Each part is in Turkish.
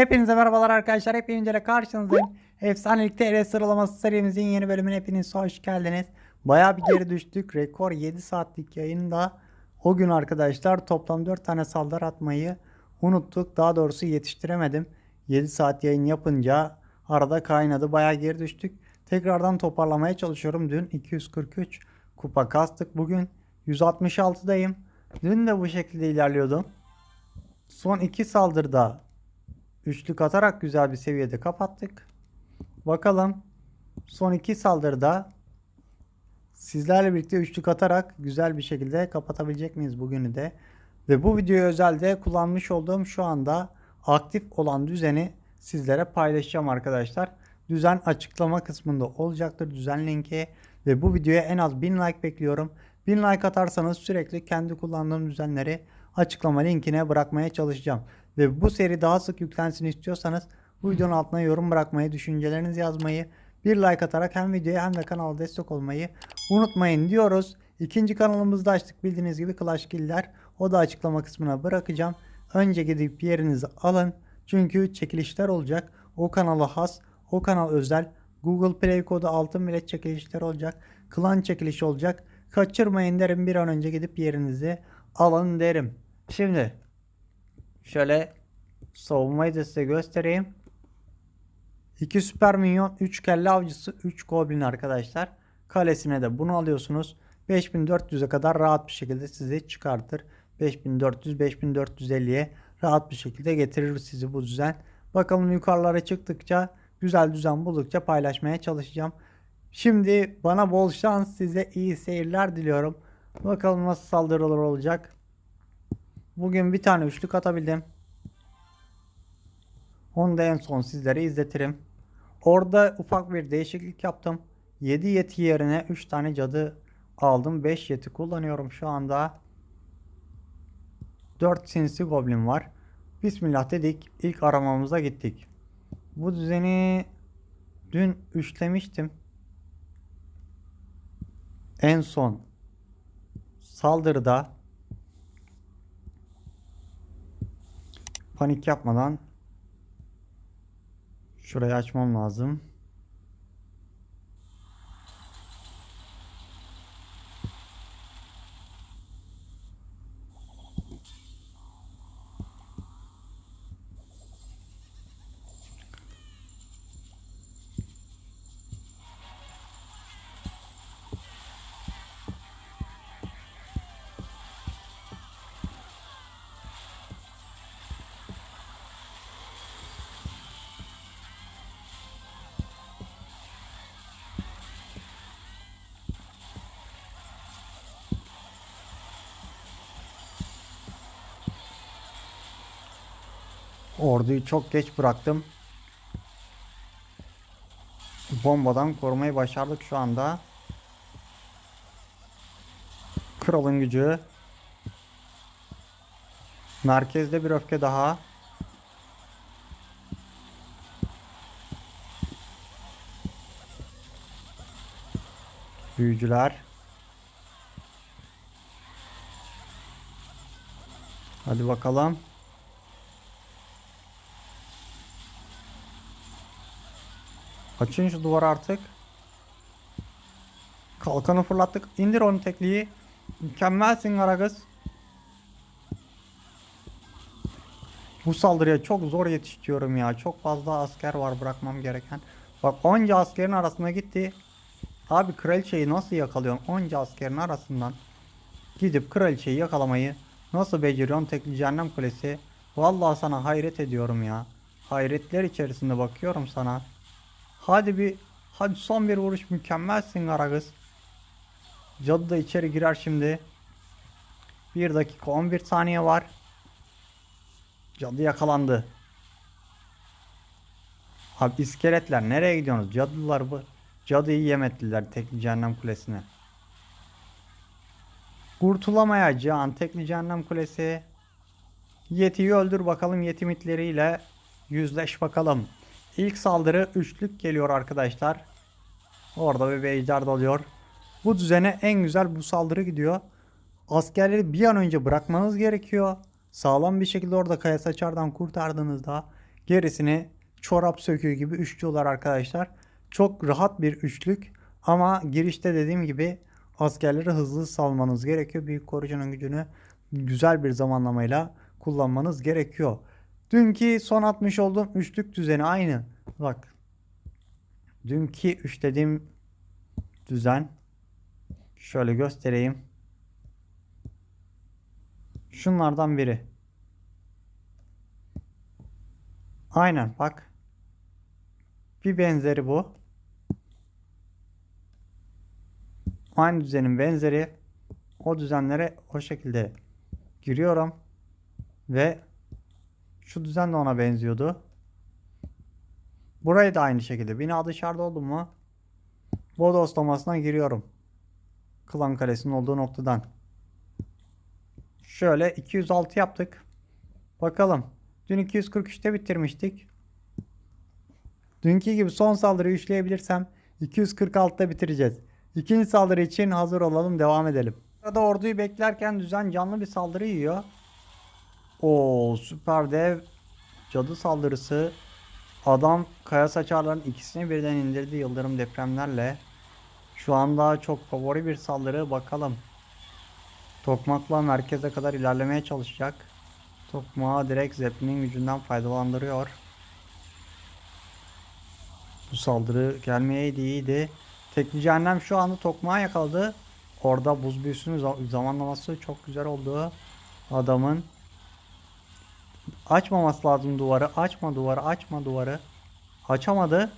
Hepinize merhabalar arkadaşlar. Hepinize ile karşınızdayım. Efsanelik TR sıralaması serimizin yeni bölümüne hepiniz hoş geldiniz. Baya bir geri düştük. Rekor 7 saatlik yayında o gün arkadaşlar toplam 4 tane saldırı atmayı unuttuk. Daha doğrusu yetiştiremedim. 7 saat yayın yapınca arada kaynadı. Baya geri düştük. Tekrardan toparlamaya çalışıyorum. Dün 243 kupa kastık. Bugün 166'dayım. Dün de bu şekilde ilerliyordum. Son iki saldırıda üçlük atarak güzel bir seviyede kapattık. Bakalım son iki saldırıda sizlerle birlikte üçlük atarak güzel bir şekilde kapatabilecek miyiz bugünü de. Ve bu videoya özelde kullanmış olduğum şu anda aktif olan düzeni sizlere paylaşacağım arkadaşlar. Düzen açıklama kısmında olacaktır düzen linki ve bu videoya en az 1000 like bekliyorum. 1000 like atarsanız sürekli kendi kullandığım düzenleri açıklama linkine bırakmaya çalışacağım. Ve bu seri daha sık yüklensin istiyorsanız bu videonun altına yorum bırakmayı, düşüncelerinizi yazmayı, bir like atarak hem videoya hem de kanala destek olmayı unutmayın diyoruz. İkinci kanalımızda açtık bildiğiniz gibi Clash Killer. O da açıklama kısmına bırakacağım. Önce gidip yerinizi alın. Çünkü çekilişler olacak. O kanala has, o kanal özel. Google Play kodu altın bilet çekilişler olacak. Klan çekilişi olacak. Kaçırmayın derim bir an önce gidip yerinizi alın derim. Şimdi şöyle savunmayı da size göstereyim. 2 süper minyon, 3 kelle avcısı, 3 goblin arkadaşlar. Kalesine de bunu alıyorsunuz. 5400'e kadar rahat bir şekilde sizi çıkartır. 5400 5450'ye rahat bir şekilde getirir sizi bu düzen. Bakalım yukarılara çıktıkça güzel düzen buldukça paylaşmaya çalışacağım. Şimdi bana bol şans size iyi seyirler diliyorum. Bakalım nasıl saldırılar olacak. Bugün bir tane üçlük atabildim. Onu da en son sizlere izletirim. Orada ufak bir değişiklik yaptım. 7 yeti yerine 3 tane cadı aldım. 5 yeti kullanıyorum şu anda. 4 sinsi goblin var. Bismillah dedik. İlk aramamıza gittik. Bu düzeni dün üçlemiştim. En son saldırıda panik yapmadan şurayı açmam lazım. Orduyu çok geç bıraktım. Bombadan korumayı başardık şu anda. Kralın gücü. Merkezde bir öfke daha. Büyücüler. Hadi bakalım. Açın şu duvarı artık. Kalkanı fırlattık. İndir onu tekliği. Mükemmelsin Aragız. Bu saldırıya çok zor yetişiyorum ya. Çok fazla asker var bırakmam gereken. Bak onca askerin arasına gitti. Abi kraliçeyi nasıl yakalıyorsun? Onca askerin arasından. Gidip kraliçeyi yakalamayı nasıl beceriyorsun tekli cehennem kulesi? Vallahi sana hayret ediyorum ya. Hayretler içerisinde bakıyorum sana. Hadi bir hadi son bir vuruş mükemmelsin Aragız. Cadı da içeri girer şimdi. 1 dakika 11 saniye var. Cadı yakalandı. Abi iskeletler nereye gidiyorsunuz? Cadılar bu. Cadıyı yemediler tekli cehennem kulesine. Kurtulamayacağın tekli cehennem kulesi. Yeti'yi öldür bakalım yetimitleriyle yüzleş bakalım. İlk saldırı üçlük geliyor arkadaşlar. Orada bir ejder dalıyor. Bu düzene en güzel bu saldırı gidiyor. Askerleri bir an önce bırakmanız gerekiyor. Sağlam bir şekilde orada kaya saçardan kurtardığınızda Gerisini çorap söküğü gibi üçlüyorlar arkadaşlar. Çok rahat bir üçlük ama girişte dediğim gibi askerleri hızlı salmanız gerekiyor. Büyük koruyucunun gücünü güzel bir zamanlamayla kullanmanız gerekiyor. Dünkü son atmış olduğum üçlük düzeni aynı. Bak. Dünkü üç dediğim düzen şöyle göstereyim. Şunlardan biri. Aynen bak. Bir benzeri bu. Aynı düzenin benzeri. O düzenlere o şekilde giriyorum. Ve şu düzen de ona benziyordu. Burayı da aynı şekilde. Bina dışarıda oldu mu? Bodoslamasına giriyorum. Klan Kalesi'nin olduğu noktadan. Şöyle 206 yaptık. Bakalım. Dün 243'te bitirmiştik. Dünkü gibi son saldırıyı üçleyebilirsem 246'da bitireceğiz. İkinci saldırı için hazır olalım devam edelim. Burada orduyu beklerken düzen canlı bir saldırı yiyor. O süper dev cadı saldırısı. Adam kaya saçarların ikisini birden indirdi yıldırım depremlerle. Şu anda çok favori bir saldırı bakalım. Tokmakla merkeze kadar ilerlemeye çalışacak. Tokmağı direkt Zeppelin'in gücünden faydalandırıyor. Bu saldırı gelmeyeydi iyiydi. Tekli cehennem şu anda tokmağı yakaladı. Orada buz büyüsünün za- zamanlaması çok güzel oldu. Adamın açmaması lazım duvarı. Açma duvarı, açma duvarı. Açamadı.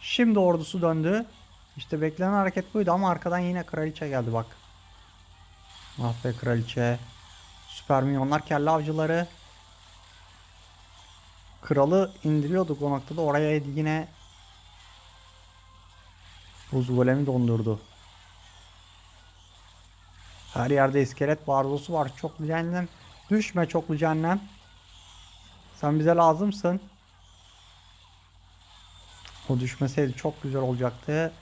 Şimdi ordusu döndü. İşte beklenen hareket buydu ama arkadan yine kraliçe geldi bak. Ah be kraliçe. Süper minyonlar kelle avcıları. Kralı indiriyorduk o noktada. Oraya yine buz golemi dondurdu. Her yerde iskelet barzosu var. Çoklu cehennem. Düşme çoklu cehennem. Sen bize lazımsın. O düşmeseydi çok güzel olacaktı.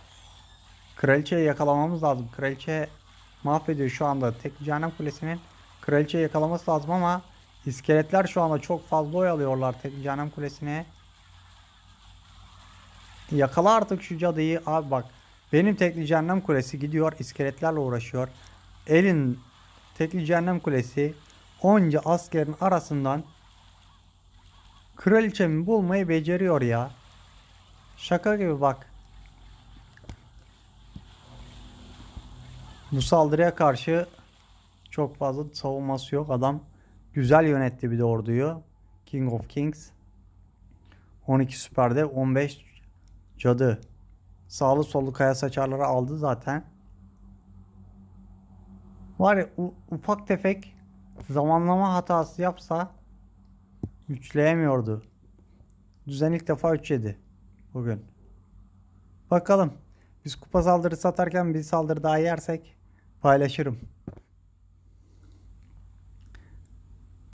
Kraliçeyi yakalamamız lazım. Kraliçe mahvediyor şu anda. Tek cehennem kulesinin kraliçeyi yakalaması lazım ama iskeletler şu anda çok fazla oyalıyorlar tek cehennem kulesine. Yakala artık şu cadıyı. Abi bak. Benim tekli cehennem kulesi gidiyor iskeletlerle uğraşıyor. Elin tekli cehennem kulesi onca askerin arasından kraliçemi bulmayı beceriyor ya. Şaka gibi bak. Bu saldırıya karşı çok fazla savunması yok. Adam güzel yönetti bir de orduyu. King of Kings. 12 süperde 15 cadı. Sağlı sollu kaya saçarları aldı zaten. Var ya ufak tefek zamanlama hatası yapsa güçleyemiyordu. Düzen ilk defa 3 yedi bugün. Bakalım. Biz kupa saldırısı atarken bir saldırı daha yersek paylaşırım.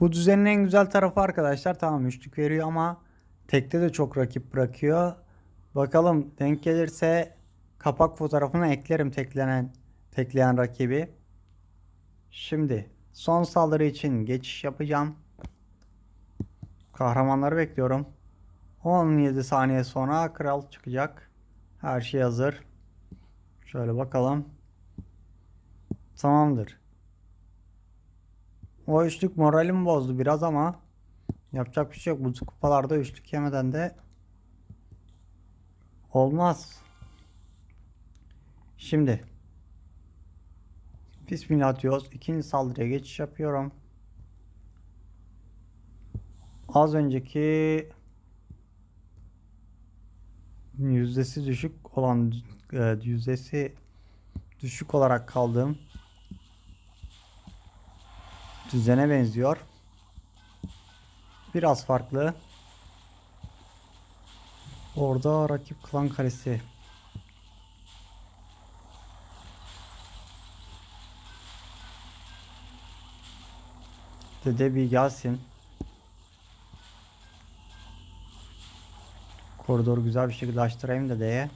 Bu düzenin en güzel tarafı arkadaşlar tamam üçlük veriyor ama tekte de çok rakip bırakıyor. Bakalım denk gelirse kapak fotoğrafına eklerim teklenen tekleyen rakibi. Şimdi son saldırı için geçiş yapacağım. Kahramanları bekliyorum. 17 saniye sonra kral çıkacak. Her şey hazır. Şöyle bakalım. Tamamdır. O üçlük moralimi bozdu biraz ama yapacak bir şey yok. Bu kupalarda üçlük yemeden de olmaz. Şimdi Bismillah diyoruz. İkinci saldırıya geçiş yapıyorum. Az önceki yüzdesi düşük olan e, yüzdesi düşük olarak kaldığım düzene benziyor. Biraz farklı. Orada rakip klan kalesi. Dede bir gelsin. Koridoru güzel bir şekilde açtırayım dedeye.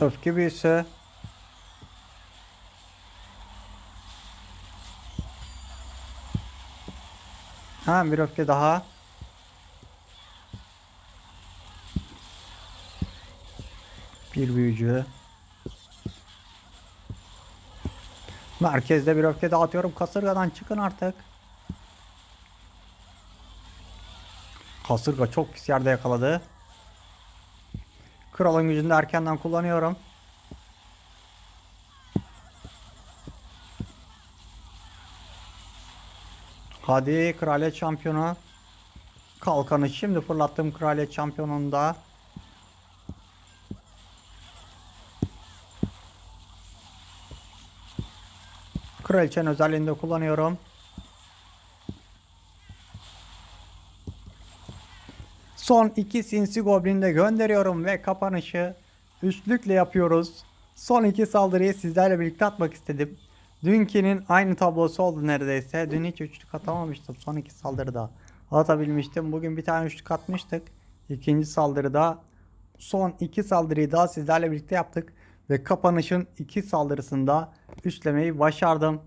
Öfke büyüsü. Ha bir öfke daha. Bir büyücü. Merkezde bir öfke dağıtıyorum. Kasırgadan çıkın artık. Kasırga çok pis yerde yakaladı. Kralın gücünü de erkenden kullanıyorum. Hadi kraliyet şampiyonu. Kalkanı şimdi fırlattım kraliyet şampiyonunda. Kraliçenin özelliğini de kullanıyorum. Son iki sinsi goblini de gönderiyorum ve kapanışı üçlükle yapıyoruz. Son iki saldırıyı sizlerle birlikte atmak istedim. Dünkinin aynı tablosu oldu neredeyse. Dün hiç üçlük atamamıştım. Son iki saldırıda atabilmiştim. Bugün bir tane üçlük atmıştık. İkinci saldırıda son iki saldırıyı daha sizlerle birlikte yaptık. Ve kapanışın iki saldırısında üçlemeyi başardım.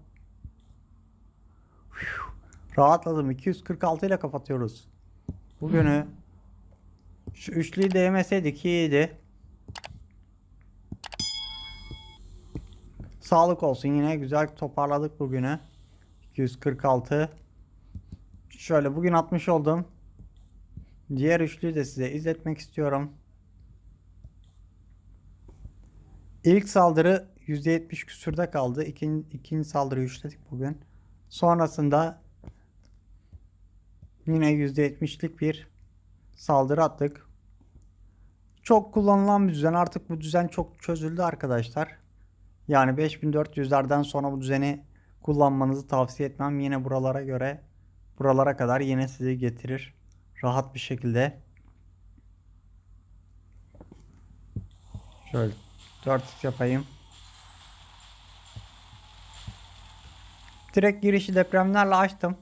Rahatladım. 246 ile kapatıyoruz. Bugünü şu üçlüyü değmeseydik iyiydi. Sağlık olsun yine güzel toparladık bugünü. 246. Şöyle bugün atmış oldum. Diğer üçlüyü de size izletmek istiyorum. İlk saldırı %70 küsürde kaldı. İkinci, ikinci saldırıyı üçledik bugün. Sonrasında yine %70'lik bir saldırı attık. Çok kullanılan bir düzen. Artık bu düzen çok çözüldü arkadaşlar. Yani 5400'lerden sonra bu düzeni kullanmanızı tavsiye etmem. Yine buralara göre buralara kadar yine sizi getirir. Rahat bir şekilde. Şöyle 4 yapayım. Direkt girişi depremlerle açtım.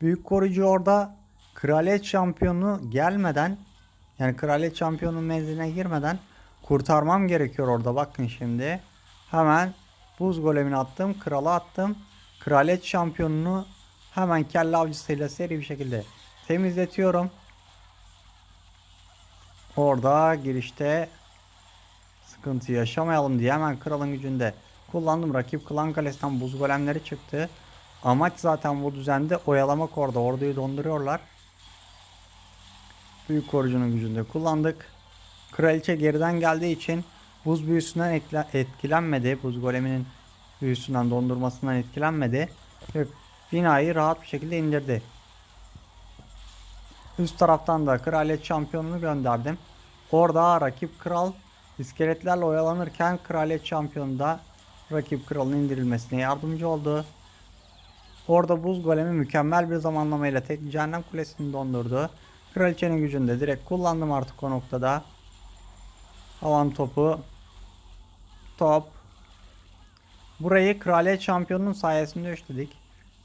Büyük koruyucu orada kraliyet şampiyonu gelmeden yani kraliyet şampiyonun menziline girmeden kurtarmam gerekiyor orada. Bakın şimdi. Hemen buz golemini attım. Krala attım. Kraliyet şampiyonunu hemen kelle avcısıyla seri bir şekilde temizletiyorum. Orada girişte sıkıntı yaşamayalım diye hemen kralın gücünde kullandım. Rakip klan kalesinden buz golemleri çıktı. Amaç zaten bu düzende oyalamak orada. Orduyu donduruyorlar. Büyük korucunun gücünde kullandık. Kraliçe geriden geldiği için buz büyüsünden etkilenmedi. Buz goleminin büyüsünden dondurmasından etkilenmedi. Ve binayı rahat bir şekilde indirdi. Üst taraftan da kraliyet şampiyonunu gönderdim. Orada rakip kral iskeletlerle oyalanırken kraliyet şampiyonu da rakip kralın indirilmesine yardımcı oldu. Orada buz golemi mükemmel bir zamanlamayla tek cehennem kulesini dondurdu. Kraliçenin gücünü de direkt kullandım artık o noktada. Havan topu. Top. Burayı kraliyet şampiyonunun sayesinde üçledik.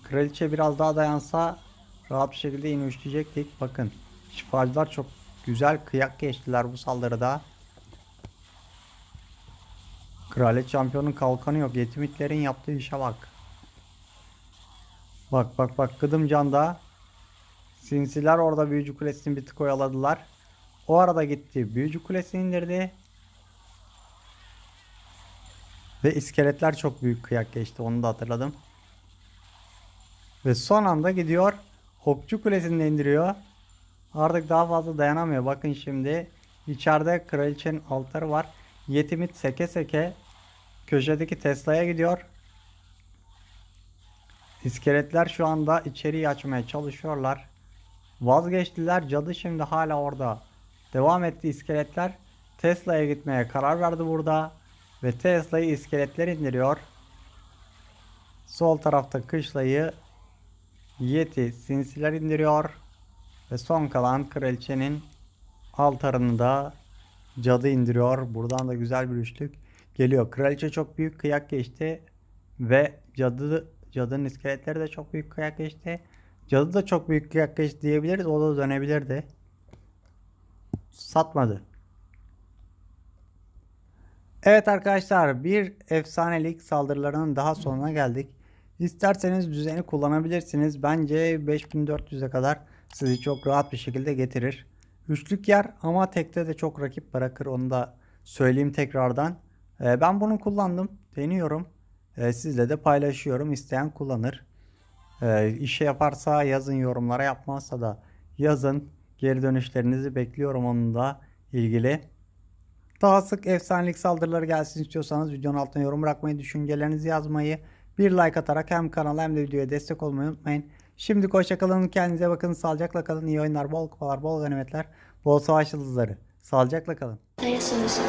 Kraliçe biraz daha dayansa rahat bir şekilde yine üçleyecektik. Bakın şifacılar çok güzel kıyak geçtiler bu saldırıda. Kraliyet şampiyonun kalkanı yok. Yetimitlerin yaptığı işe bak. Bak bak bak Kıdım Can'da Sinsiler orada büyücü kulesini bir tık oyaladılar. O arada gitti. Büyücü kulesini indirdi. Ve iskeletler çok büyük kıyak geçti. Onu da hatırladım. Ve son anda gidiyor. Okçu kulesini de indiriyor. Artık daha fazla dayanamıyor. Bakın şimdi. içeride kraliçenin altarı var. Yetimit seke seke köşedeki Tesla'ya gidiyor. İskeletler şu anda içeriği açmaya çalışıyorlar. Vazgeçtiler. Cadı şimdi hala orada. Devam etti iskeletler. Tesla'ya gitmeye karar verdi burada. Ve Tesla'yı iskeletler indiriyor. Sol tarafta kışlayı Yeti sinsiler indiriyor. Ve son kalan kraliçenin altarını da cadı indiriyor. Buradan da güzel bir üçlük geliyor. Kraliçe çok büyük kıyak geçti. Ve cadı cadının iskeletleri de çok büyük kıyak geçti. Cadı da çok büyük geçti diyebiliriz. O da dönebilirdi. Satmadı. Evet arkadaşlar bir efsanelik saldırılarının daha sonuna geldik. İsterseniz düzeni kullanabilirsiniz. Bence 5400'e kadar sizi çok rahat bir şekilde getirir. Üçlük yer ama tekte de çok rakip bırakır onu da söyleyeyim tekrardan. Ee, ben bunu kullandım. Deniyorum. Ee, sizle de paylaşıyorum. İsteyen kullanır. Ee, işe yaparsa yazın yorumlara yapmazsa da yazın. Geri dönüşlerinizi bekliyorum onunla ilgili. Daha sık efsanelik saldırıları gelsin istiyorsanız videonun altına yorum bırakmayı, düşüncelerinizi yazmayı, bir like atarak hem kanala hem de videoya destek olmayı unutmayın. Şimdi hoşçakalın, kendinize bakın, sağlıcakla kalın, iyi oyunlar, bol kupalar, bol ganimetler, bol savaş yıldızları. Sağlıcakla kalın. Daya sorusu.